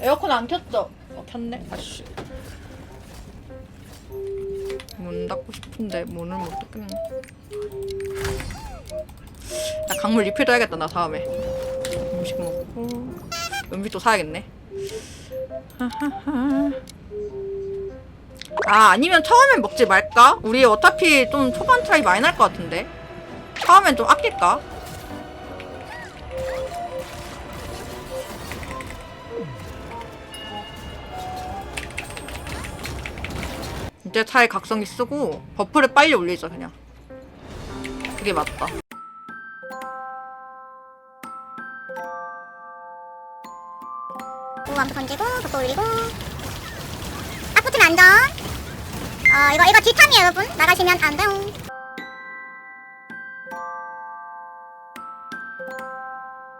에어컨 안 켰죠? 어, 켰네. 아씨. 문 닫고 싶은데 문을 못 닫겠네. 나 강물 리필해야겠다 나 다음에. 음식 먹고 음식도 사야겠네. 아 아니면 처음엔 먹지 말까? 우리 어차피 좀 초반 트라이 많이 날 것 같은데. 처음엔 좀 아낄까? 이제 차에 각성기 쓰고 버프를 빨리 올리자 그냥 그게 맞다 오, 한번 던지고, 덮어 올리고. 딱 붙으면 안전. 어, 이거, 이거 뒷탐이에요, 여러분. 나가시면 안 돼요.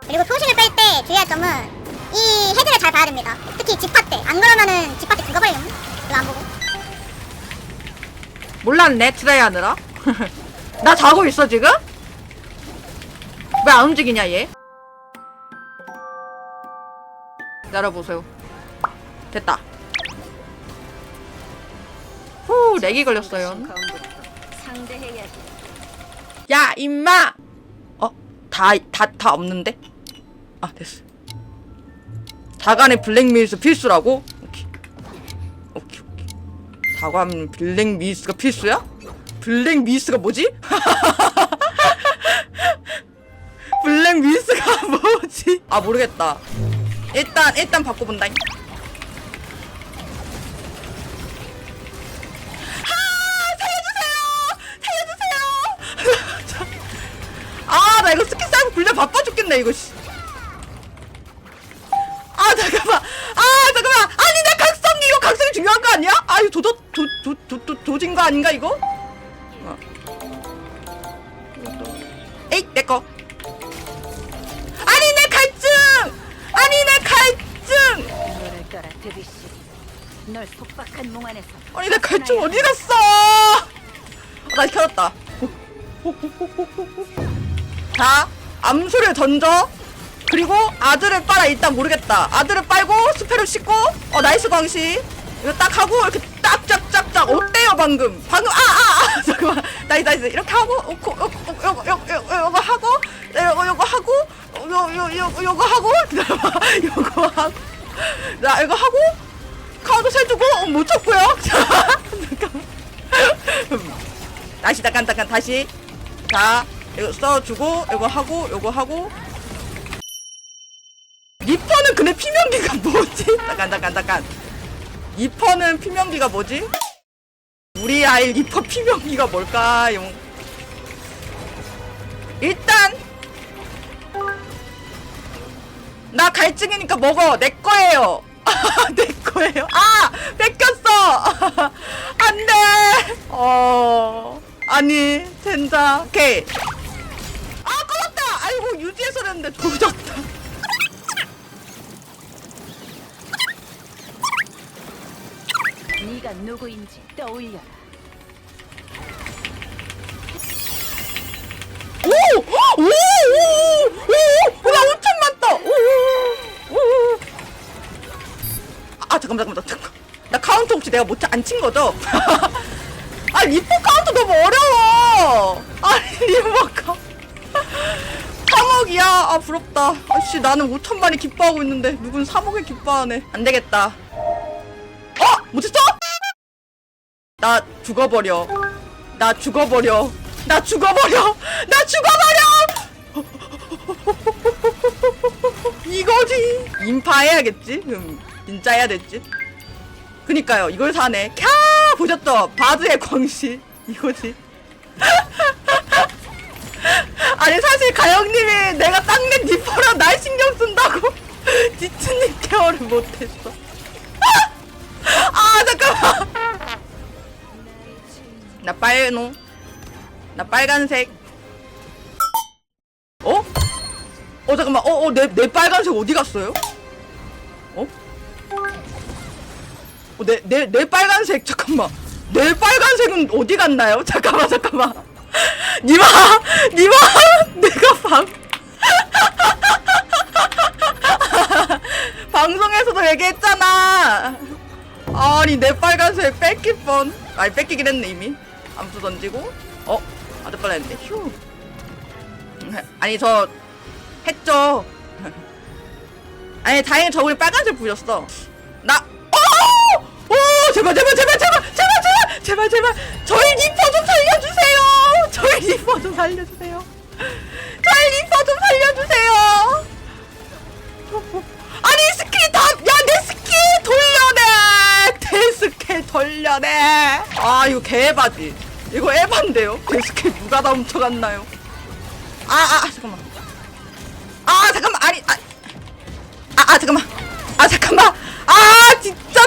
그리고 표식을 뺄 때 주의할 점은 이 헤드를 잘 봐야 됩니다. 특히 집화 때. 안 그러면은 집화 때 죽어버려요. 이거 안 보고. 몰랐네 트라이 하느라 나 자고 있어 지금? 왜 안 움직이냐 얘 기다려보세요 됐다 후 렉이 걸렸어요. 야 임마 어? 다 다 다 없는데? 아 됐어 자간의 블랙미스 필수라고? 사관 블랙 미스가 필수야? 블랙 미스가 뭐지? 블랙 미스가 뭐지? 아 모르겠다. 일단 일단 바꿔본다 아, 나 이거 스킬 쌓고 굴려 바빠 죽겠네, 이거, 씨. 아, 잠깐만. 아, 잠깐만. 아니, 나 각성기, 이거 각성이 중요한 거 아니야? 아, 이거 도도, 도, 도, 도, 도, 도진 거 아닌가, 이거? 어. 에이, 내 거. 아니, 내 갈증! 아니, 내 갈증! 아니, 내 갈증 어디 갔어? 아, 나 켜졌다. 자, 암수를 던져. 그리고 아들을 빨아 일단 모르겠다. 아들을 빨고 스페를 씻고 어 나이스 광시. 이거 딱 하고 이렇게 딱짝짝짝 어때요 방금? 방금 아아 아, 잠깐만. 나이스 나이스. 이렇게 하고 요거 요거 요거 요거 요거 하고 요거 요거 하고 요요 요 요거 하고 요거 하고. 나 이거 하고 카드 세주고 어, 못 쳤고요. 자 잠깐만. 다시 잠깐 잠깐 다시. 자 이거 써주고 이거 하고 이거 하고. 리퍼는 근데 피명기가 뭐지? 잠깐 잠깐 잠깐 리퍼는 피명기가 뭐지? 우리 아이 리퍼 피명기가 뭘까요? 일단 나 갈증이니까 먹어. 내 거예요. 내 거예요? 아 뺏겼어. 안돼. 어 아니 젠자 오케이. 아 꺼졌다. 아이고 유지해서 했는데 조졌다 네가 누구인지 떠올려라. 아 잠깐만 잠깐만 잠깐 나 카운터 혹시 내가 못 안 친 거죠? 아 리포 카운터 너무 어려워 아니 리포 카운터 3억이야 아 부럽다 아씨 나는 5천만이 기뻐하고 있는데 누군 3억에 기뻐하네 안 되겠다 어? 못했어? 나 죽어버려. 나 죽어버려. 나 죽어버려. 나 죽어버려. 이거지. 인파해야겠지? 음, 진짜 해야 됐지? 그니까요. 이걸 사네. 캬! 보셨죠? 바드의 광시 이거지. 아니 사실 가영님이 내가 땅낸 니퍼라 날 신경 쓴다고 지츠님 케어를 못했어 빨노 나 빨간색 어? 어 잠깐만 어 어 내 내 빨간색 어디 갔어요? 어? 어 내 내 내 빨간색 잠깐만 내 빨간색은 어디 갔나요? 잠깐만 잠깐만 니마 니마 내가 방 방송에서도 얘기했 아니 내 빨간색 뺏길 뻔 아니 뺏기긴 했네 이미 암수 던지고 어? 아들 빨라 했는데? 휴. 아니 저 했죠. 아니 다행히 저 우리 빨간색 부셨어. 나 어! 오! 제발 제발 제발 제발 제발 제발 제발 제발. 저희 리퍼 좀 살려주세요. 저희 리퍼 좀 살려주세요. 저희 리퍼 좀 살려주세요. 아니 스킬 스킬 돌려내! 내 스킬 돌려내! 아 이거 개바지 이거 에반데요? 내 스킬 누가 다 훔쳐갔나요? 아아 아, 잠깐만. 아 잠깐만. 아니 아, 아, 아 잠깐만. 아 잠깐만. 아 진짜.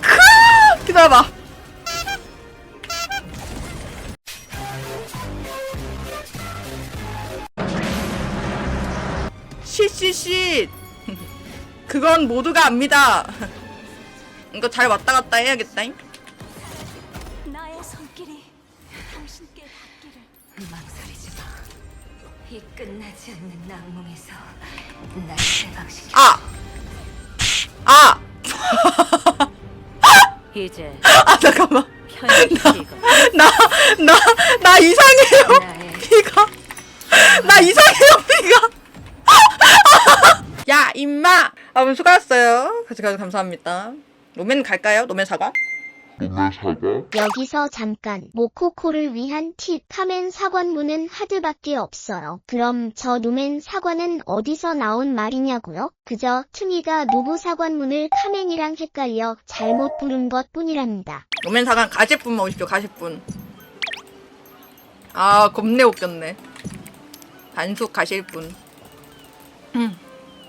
크! 기다려봐. 시시시 그건 모두가 압니다. 이거 잘 왔다 갔다 해야겠다잉. 나의 손길이 당신께 닿기를 망설이지 마. 이 끝나지 않는 악몽에서 날 해방시켜. 아! 아! 이제 아 잠깐만 현실이고 나 나 나 이상해요 나의 피가 나 이상해요 피가 야 임마 여러분 수고하셨어요 같이 가서 감사합니다 노맨 갈까요? 노맨 사과? 몸의 사과? 여기서 잠깐 모코코를 위한 팁 카멘 사관문은 하드밖에 없어요. 그럼 저 누멘 사관은 어디서 나온 말이냐고요? 그저 퉁이가 누구 사관문을 카멘이랑 헷갈려 잘못 부른 것 뿐이랍니다. 노맨 사과 가십분만 오십시오 가십분 아 겁내 웃겼네 단속 가실 분 음.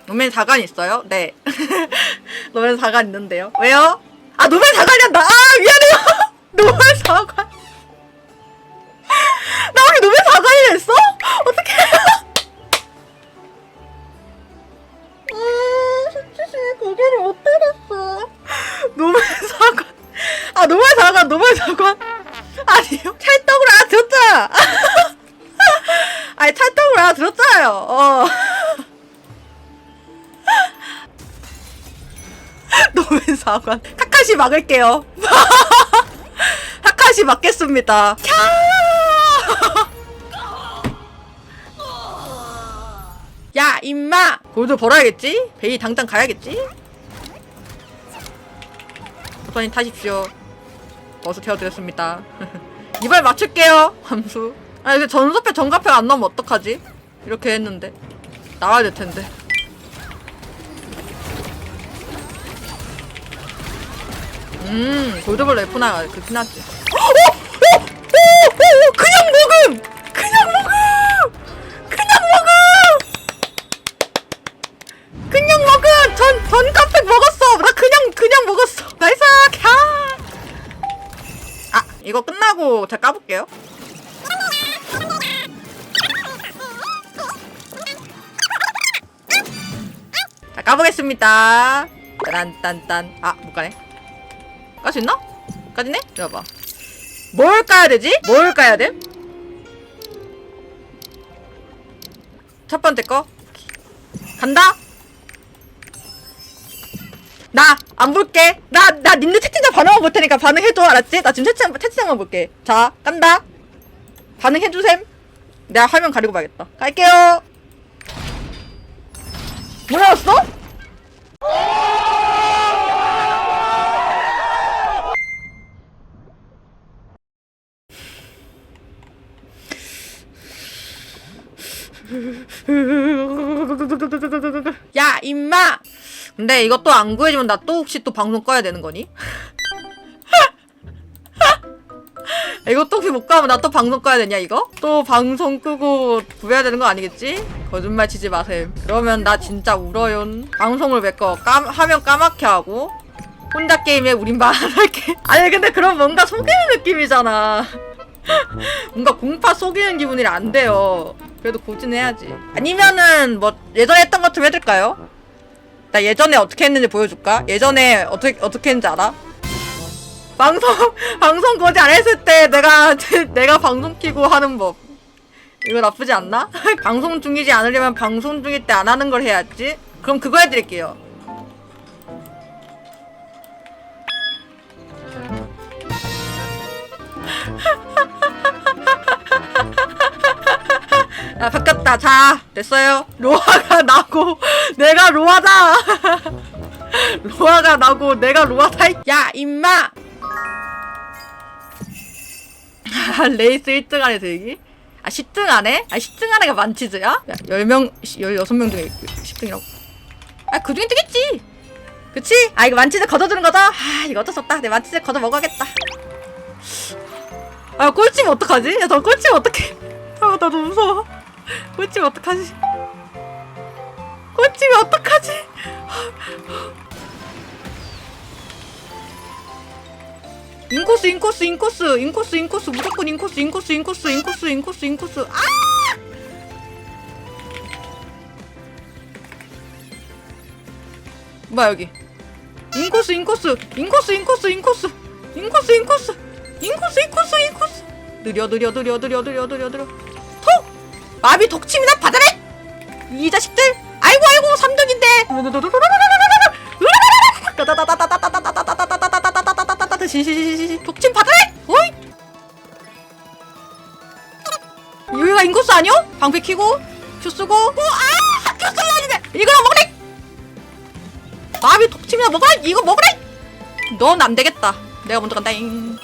노맨 사관 있어요? 네 노맨 사관 있는데요 왜요? 아 노맨 사관이란다 아 미안해요. 노맨 사관 나 우리 노맨 사관이 됐어? 어떡해. 음 솔직히 고개를 못 때렸어. 노맨 사관 아 노맨 사관 노맨 사관 아니요. 찰떡으로 알아들었잖아. 아니 찰떡으로 알아들었잖아요. 어. 노맨 사관 카카시 막을게요. 카카시 막겠습니다. 캬! 야 임마! 골드 벌어야겠지? 베이 당장 가야겠지? 우선이 타십시오. 버스 태워드렸습니다. 이발 맞출게요. 함수. 아니 그 전소패 정가패 안 나오면 어떡하지? 이렇게 했는데. 나와야 될 텐데 음 F나 그렇긴 하지 어? 어? 어? 어? 어? 그냥 먹음 그냥 먹음 그냥 먹음 그냥 먹음 전, 전 깜빡 먹었어 나 그냥 그냥 먹었어 나이스 캬 아, 이거 끝나고 제가 까볼게요. 자, 까보겠습니다. 딴딴딴. 아, 못 가네. 깔 수 있나? 까지네? 이봐봐. 뭘 까야 되지? 뭘 까야 돼? 첫 번째 거. 간다? 나 안 볼게. 나 나 님들 채팅창 반응만 볼 테니까 반응해줘 알았지? 나 지금 채팅창 채팅창만 볼게. 자 깐다. 반응해 주셈. 내가 화면 가리고 봐야겠다. 갈게요. 뭐 나왔어? 야 임마! 근데 이것도 안 구해주면 나 또 혹시 또 방송 꺼야 되는 거니? 이것도 혹시 못 가면 나 또 방송 꺼야 되냐 이거? 또 방송 끄고 구해야 되는 거 아니겠지? 거짓말 치지 마셈. 그러면 나 진짜 울어요. 방송을 깜, 화면 까맣게 하고. 혼자 게임에 우린 말할게. 아니 근데 그럼 뭔가 속이는 느낌이잖아. 뭔가 공파 속이는 기분이 안 돼요 그래도 고진해야지. 네, 네, 네. 아니면은 뭐 예전에 했던 것 좀 해줄까요? 나 예전에 어떻게 했는지 보여줄까? 예전에 어떻게 어떻게 했는지 알아? 방송 방송 거지 안 했을 때 내가 내가 방송 키고 하는 법. 이거 나쁘지 않나? 방송 중이지 않으려면 방송 중일 때 안 하는 걸 해야지. 그럼 그거 해드릴게요. 하하하하 야 바뀌었다. 자 됐어요? 로아가 나고 내가 로아다. 로아가 나고 내가 로아다 야 임마! 레이스 1등 안에 들기? 아 10등 안에? 아 10등 안에가 만치즈야? 야 10명 16명 중에 10등이라고. 아 그 중에 뜨겠지! 그치? 아 이거 만치즈 걷어주는 거다? 아 이거 어쩔 수 없다. 내 만치즈 걷어 먹어야겠다. 아 꼴찌면 어떡하지? 야저 꼴찌면 어떡해. 아나 너무 무서워 꼴찌면 어떡하지? 꼴찌면 어떡하지? 인코스 인코스 인코스 인코스 인코스 무조건 인코스 인코스 인코스 인코스 인코스 인코스 아! 뭐야 여기 인코스 인코스 인코스 인코스 인코스 인코스 인코스 인코스 인코스 인코스 느려 느려 느려 느려 느려 느려 느려 톡 마비 독침이나 받아래 이 자식들! 아이고 아이고 3등인데! 시시시시시 독침 받아래 어이! 여기가 인코스 아니요? 방패 키고 큐 쓰고. 오아! 학교 쓸라는데! 이거랑 먹래! 마비 독침이나 먹어라! 이거 먹으래! 넌 안 되겠다. 내가 먼저 간다잉